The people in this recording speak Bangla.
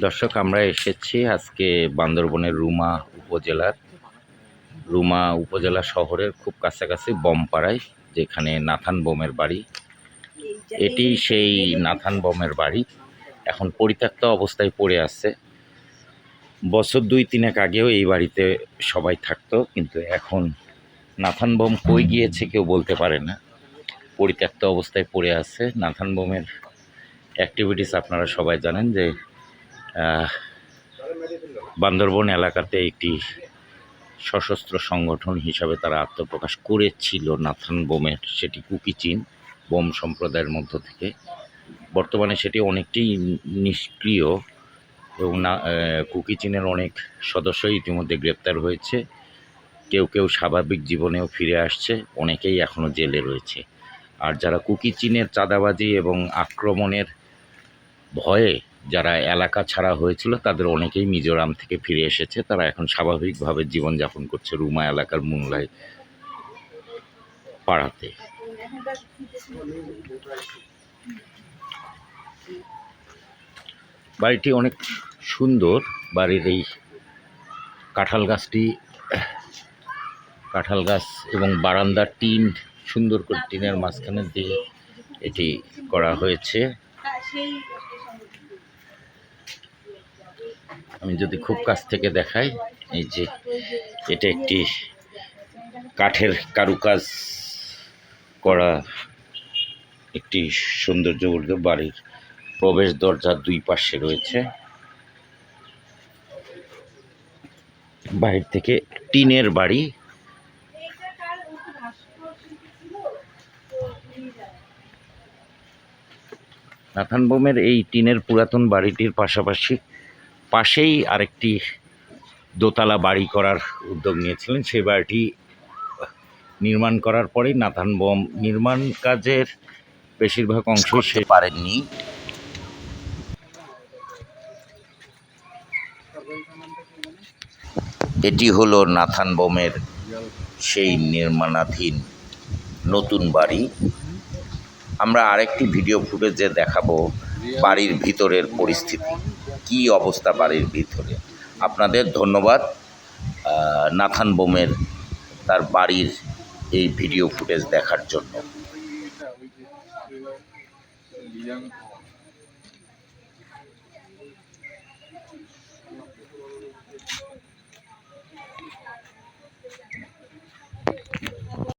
দর্শক, আমরা এসেছি আজকে বান্দরবনের রুমা উপজেলার। রুমা উপজেলা শহরের খুব কাছাকাছি বমপাড়ায়, যেখানে নাথান বোমের বাড়ি। এটি সেই নাথান বোমের বাড়ি। এখন পরিত্যক্ত অবস্থায় পড়ে আছে। বছর দুই তিনেক আগেও এই বাড়িতে সবাই থাকতো, কিন্তু এখন নাথান বোম কই গিয়েছে কেউ বলতে পারে না। পরিত্যক্ত অবস্থায় পড়ে আছে। নাথান বোমের অ্যাক্টিভিটিস আপনারা সবাই জানেন যে বান্দরবন এলাকাতে একটি সশস্ত্র সংগঠন হিসাবে তারা আত্মপ্রকাশ করেছিল নাথান বোমের সেটি কুকিচিন বোম সম্প্রদায়ের মধ্য থেকে। বর্তমানে সেটি অনেকটাই নিষ্ক্রিয় এবং না কুকিচিনের অনেক সদস্য ইতিমধ্যে গ্রেপ্তার হয়েছে। কেউ কেউ স্বাভাবিক জীবনেও ফিরে আসছে, অনেকেই এখনও জেলে রয়েছে। আর যারা কুকিচিনের চাঁদাবাজি এবং আক্রমণের ভয়ে যারা এলাকা ছাড়া হয়েছিল, তাদের অনেকেই মিজোরাম থেকে ফিরে এসেছে। তারা এখন স্বাভাবিকভাবে জীবনযাপন করছে রুমা এলাকার মুংলাই পাড়াতে। বাড়িটি অনেক সুন্দর। বাড়ির এই কাঁঠাল গাছটি, কাঁঠাল গাছ এবং বারান্দার টিন, সুন্দর করে টিনের মাঝখানে দিয়ে এটি করা হয়েছে। আমি যদি খুব কাছ থেকে দেখাই, এই যে এটা একটি কাঠের কারুকাজ করা একটি সৌন্দর্যবর্ধ বাড়ির প্রবেশ দরজার দুই পাশে রয়েছে। বাহির থেকে টিনের বাড়ি। নাথান বোমের এই টিনের পুরাতন বাড়িটির পাশাপাশি পাশেই আরেকটি দোতলা বাড়ি করার উদ্যোগ নিয়েছিলেন। সেই বাড়িটি নির্মাণ করার পরেই নাথান বোম নির্মাণ কাজের বেশিরভাগ অংশ সে পারেননি। এটি হলো নাথান বোমের সেই নির্মাণাধীন নতুন বাড়ি। আমরা আরেকটি ভিডিও ফুটেজে দেখাবো বাড়ির ভিতরের পরিস্থিতি। কি অবস্থা বাড়ির ভিতরে? আপনাদের ধন্যবাদ। নাথান বোমের তার বাড়ির এই ভিডিও ফুটেজ দেখার জন্য।